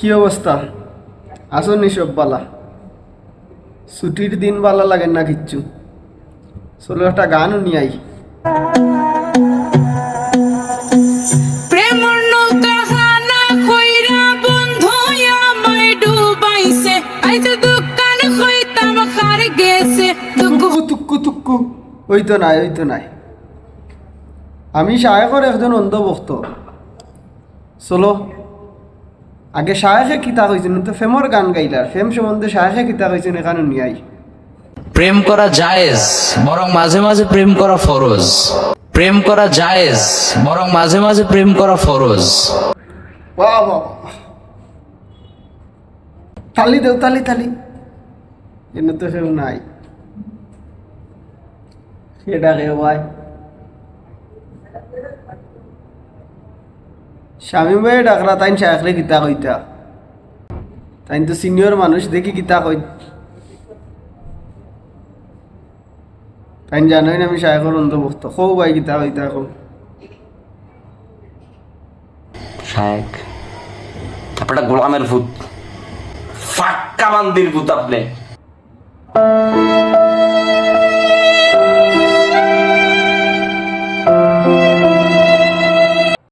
কি অবস্থা? আসো নি সব বালা। ছুটির দিন বালা লাগে না কিচ্ছু। চলো একটা গানও নিয়ে আই। তুক্কু তুক্কু তুক্কু ওই তো নাই ওই তো নাই। আমি শায়কর একজন অন্ধভক্ত। চলো। আগে শায়েখে কিতা কইছেন তো ফেমর গান গাইলার। ফেম সম্বন্ধে শায়েখে কিতা কইছেন এখানে নিয়ে আই। প্রেম করা জায়েজ বরং মাঝে মাঝে প্রেম করা ফরজ। প্রেম করা জায়েজ বরং মাঝে মাঝে প্রেম করা ফরজ। বাহ বাহ। তালি দেও তালি তালি। এনে তো কেউ নাই। সেটা কেউ ভাই। স্বামী ভাই ডাকরা তাই শায়করে কিতা কইতা। তাই তো সিনিয়র মানুষ, দেখি কিতা কই। তাই জানোই না আমি শায়কর অন্তর্ভুক্ত কৌ ভাই কিতা কইতা কৌ শায়েক আপনারা গোলামের ভূত। ফাক্কা বান্দির ভূত আপনি।